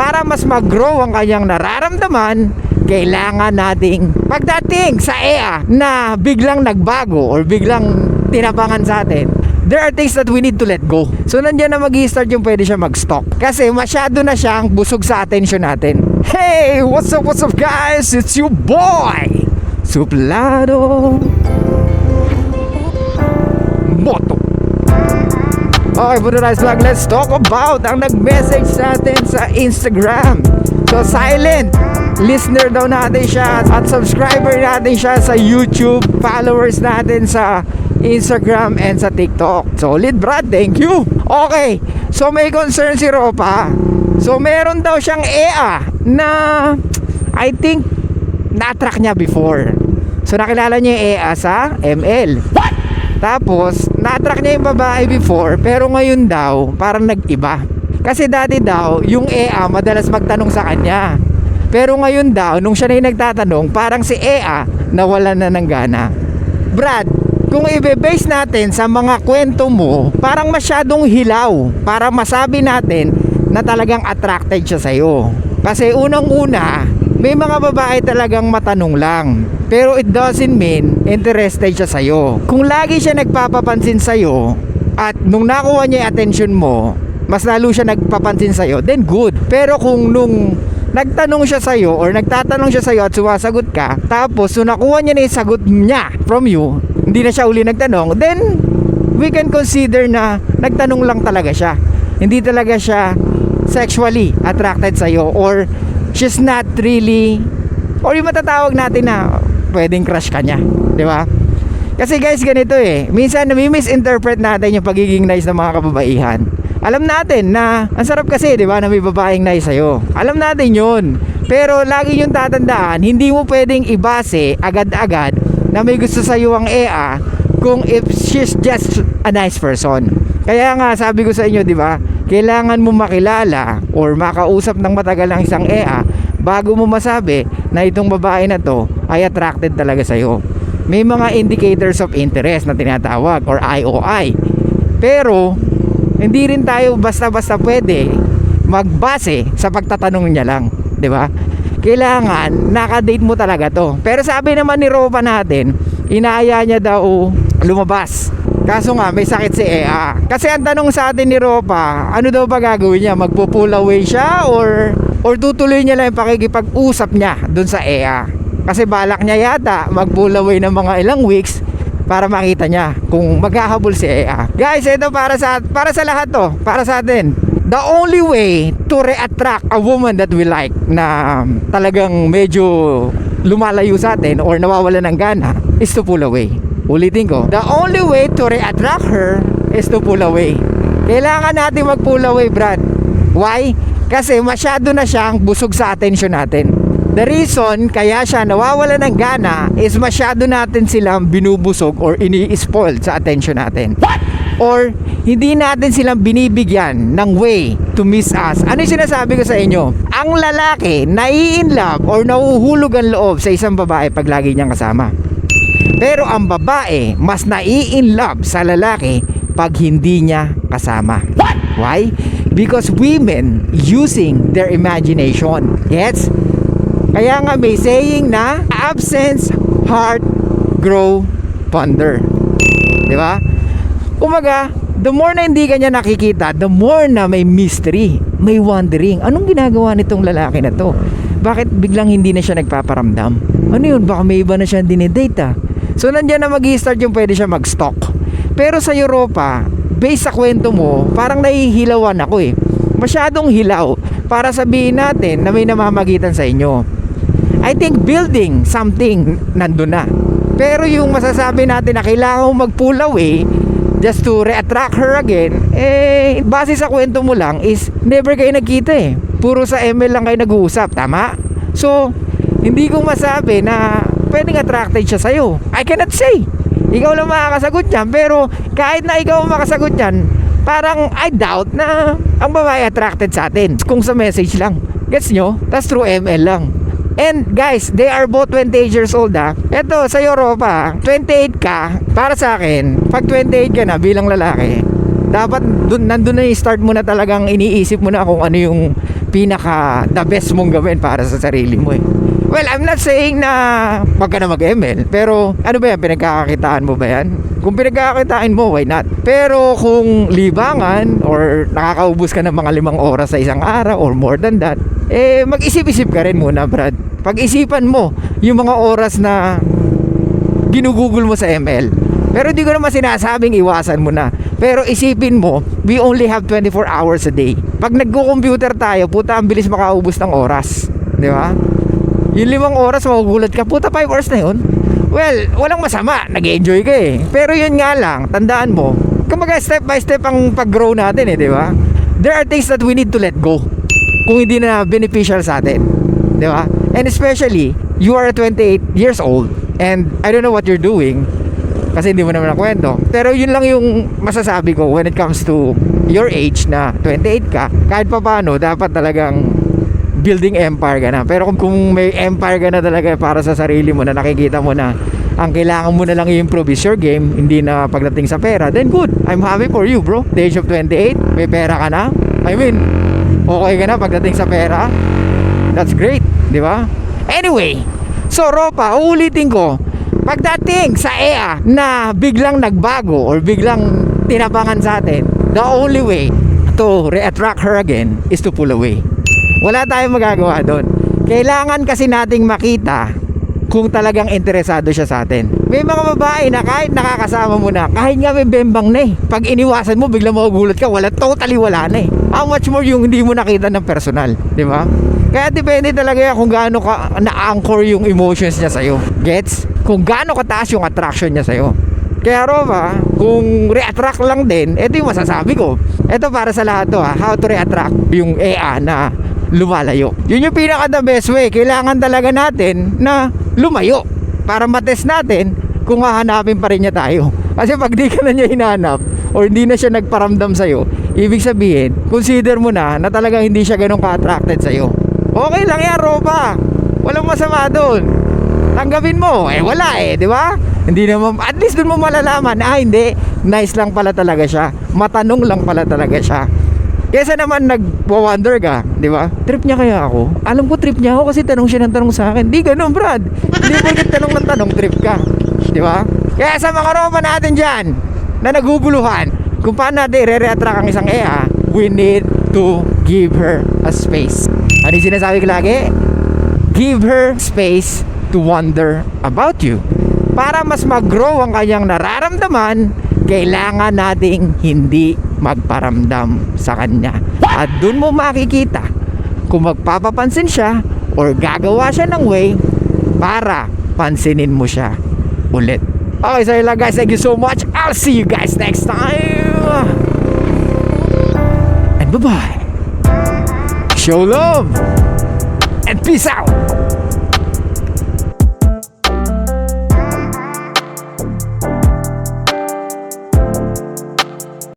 para mas mag-grow ang kanyang nararamdaman, kailangan nating pagdating sa EA na biglang nagbago or biglang tinabangan sa atin, there are things that we need to let go. So nandiyan na mag start yung pwede siya mag-stop. Kasi masyado na siyang busog sa attention natin. Hey! What's up, what's up guys? It's your boy! Suplado! Okay, Budurais Vlog, let's talk about ang nag-message sa atin sa Instagram. So, silent listener daw natin siya at subscriber natin siya sa YouTube, followers natin sa Instagram and sa TikTok. Solid, Brad. Thank you. Okay, so may concern si Ropa. So, meron daw siyang EA na I think na-track niya before. So, nakilala niya yung EA sa ML. Tapos, na-attract niya yung babae before, pero ngayon daw, parang nag-iba. Kasi dati daw, yung EA madalas magtanong sa kanya. Pero ngayon daw, nung siya na yung nagtatanong, parang si EA nawala na ng gana. Brad, kung ibe-base natin sa mga kwento mo, parang masyadong hilaw para masabi natin na talagang attracted siya sa'yo. Kasi unang-una, may mga babae talagang matanong lang. Pero it doesn't mean interested siya sa'yo. Kung lagi siya nagpapapansin sa'yo at nung nakuha niya yung attention mo, mas lalo siya nagpapansin sa'yo, then good. Pero kung nung nagtanong siya sa'yo or nagtatanong siya sa'yo at sumasagot ka, tapos nung nakuha niya na yung sagot niya from you, hindi na siya uli nagtanong, then we can consider na nagtanong lang talaga siya. Hindi talaga siya sexually attracted sa'yo or she's not really or yung matatawag natin na pwedeng crush ka niya. Di ba? Kasi guys, ganito eh. Minsan nami-misinterpret natin yung pagiging nice ng mga kababaihan. Alam natin na ang sarap kasi, di ba, na may babaeng nice sa'yo. Alam natin yun. Pero lagi yung tatandaan, hindi mo pwedeng ibase agad-agad na may gusto sa'yo ang EA kung if she's just a nice person. Kaya nga, sabi ko sa inyo, di ba, kailangan mo makilala or makausap ng matagal ang isang EA bago mo masabi na itong babae na to ay attracted talaga sa'yo. May mga indicators of interest na tinatawag or IOI. Pero, hindi rin tayo basta-basta pwede magbase sa pagtatanong niya lang. ba? Kailangan, nakadate mo talaga to. Pero sabi naman ni Ropa natin, inaaya niya daw lumabas. Kaso nga, may sakit si Ea. Kasi ang tanong sa atin ni Ropa, ano daw ba gagawin niya? Magpo-pull away siya or or tutuloy niya lang yung pakikipag-usap niya dun sa EA. Kasi balak niya yata mag-pull away ng mga ilang weeks para makita niya kung maghahabol si EA. Guys, ito para sa para sa lahat to, para sa atin. The only way to re-attract a woman that we like na talagang medyo lumalayo sa atin or nawawala ng gana is to pull away. Ulitin ko, the only way to re-attract her is to pull away. Kailangan natin mag-pull away, Brad. Why? Kasi masyado na siyang busog sa attention natin. The reason kaya siya nawawala ng gana is masyado natin silang binubusog or ini-spoil sa attention natin. Or hindi natin silang binibigyan ng way to miss us. Ano yung sinasabi ko sa inyo? Ang lalaki nai-in love or nahuhulog ang loob sa isang babae pag lagi niyang kasama. Pero ang babae mas nai-in love sa lalaki pag hindi niya kasama. Why? Because women using their imagination. Yes? Kaya nga may saying na absence, heart, grow, ponder. Di ba? Umaga, the more na hindi ka niya nakikita, the more na may mystery, may wondering. Anong ginagawa nitong lalaki na to? Bakit biglang hindi na siya nagpaparamdam? Ano yun? Baka may iba na siya dinidate ah. So nandiyan na mag start yung pwede siya mag-stalk. Pero sa Europa, based sa kwento mo, parang nahihilawan ako eh. Masyadong hilaw para sabihin natin na may namamagitan sa inyo. I think building something nandun na. Pero yung masasabi natin na kailangan mo mag-pull away just to re-attract her again, eh, base sa kwento mo lang is never kayo nagkita eh. Puro sa ML lang kayo nag-uusap, tama? So, hindi ko masabi na pwedeng attracted siya sa'yo. I cannot say. Ikaw lang makakasagot yan. Pero kahit na ikaw makasagot yan, parang I doubt na ang babae attracted sa atin. Kung sa message lang. Gets nyo? Tas through ML lang. And guys, they are both 28 years old ah. Ito, sa Europa, 28 ka, para sa akin, pag 28 ka na bilang lalaki, dapat dun, nandun na yung start mo na talagang iniisip mo na kung ano yung pinaka the best mong gawin para sa sarili mo eh. Well, I'm not saying na wag ka na mag-ML, pero ano ba yan, pinagkakakitaan mo ba yan? Kung pinagkakakitaan mo, why not? Pero kung libangan or nakakaubos ka ng mga limang oras sa isang araw or more than that, eh mag-isip-isip ka rin muna, Brad. Pag-isipan mo yung mga oras na ginugugol mo sa ML. Pero di ko naman sinasabing iwasan mo na. Pero isipin mo, we only have 24 hours a day. Pag nagko-computer tayo, puta, ang bilis makaubos ng oras. Di ba? Yung limang oras, magugulat ka, puta, 5 hours na yun. Well, walang masama, nag-enjoy ka eh. Pero yun nga lang, tandaan mo, kumbaga step by step ang pag-grow natin eh, di ba? There are things that we need to let go. Kung hindi na beneficial sa atin. Di ba? And especially, you are 28 years old and I don't know what you're doing kasi hindi mo naman nakwento. Pero yun lang yung masasabi ko when it comes to your age na 28 ka, kahit pa paano, dapat talagang building empire ka na. Pero kung, kung may empire ka na talaga para sa sarili mo na nakikita mo na ang kailangan mo na lang i-improve is your game, hindi na pagdating sa pera, then good. I'm happy for you, bro. The age of 28, may pera ka na. I mean, okay ka na pagdating sa pera. That's great, di ba? Anyway, so Ropa, uulitin ko, pagdating sa EA na biglang nagbago or biglang tinabangan sa atin, the only way to re-attract her again is to pull away. Wala tayong magagawa doon. Kailangan kasi nating makita kung talagang interesado siya sa atin. May mga babae na kahit nakakasama mo na, kahit nga may bembang na eh. Pag iniwasan mo, biglang magugulat ka, wala, totally wala na eh. How much more yung hindi mo nakita ng personal, di ba? Kaya depende talaga yan kung gaano ka na-anchor yung emotions niya sa'yo. Gets? Kung gaano kataas yung attraction niya sa'yo. Kaya Roma, kung re-attract lang din, ito yung masasabi ko. Ito para sa lahat to ha, how to re-attract yung EA na lumalayo. Yun yung pinaka the best way. Kailangan talaga natin na lumayo para matest natin kung hahanapin pa rin niya tayo. Kasi pag di ka na niya hinanap or hindi na siya nagparamdam sa'yo, ibig sabihin, consider mo na na talagang hindi siya ganun ka-attracted sa'yo. Okay lang yan, Ropa. Walang masama doon. Tanggapin mo. Eh, wala eh, di ba? Hindi naman, at least doon mo malalaman, ah, hindi, nice lang pala talaga siya. Matanong lang pala talaga siya. Kesa naman nag-wonder ka, di ba? Trip niya kaya ako? Alam ko trip niya ako kasi tanong siya ng tanong sa akin. Di ganun, Brad. Hindi mo tanong ng tanong, trip ka. Di ba? Kaya sa mga ropa natin dyan, na naguguluhan, kung paano natin i-re-attract ang isang EA, we need to give her a space. Ano yung sinasabi ko lagi? Give her space to wonder about you. Para mas mag-grow ang kanyang nararamdaman, kailangan nating hindi magparamdam sa kanya. At dun mo makikita kung magpapapansin siya or gagawa siya ng way para pansinin mo siya ulit. Okay, so yun lang guys. Thank you so much. I'll see you guys next time. And bye-bye. Show love. And peace out.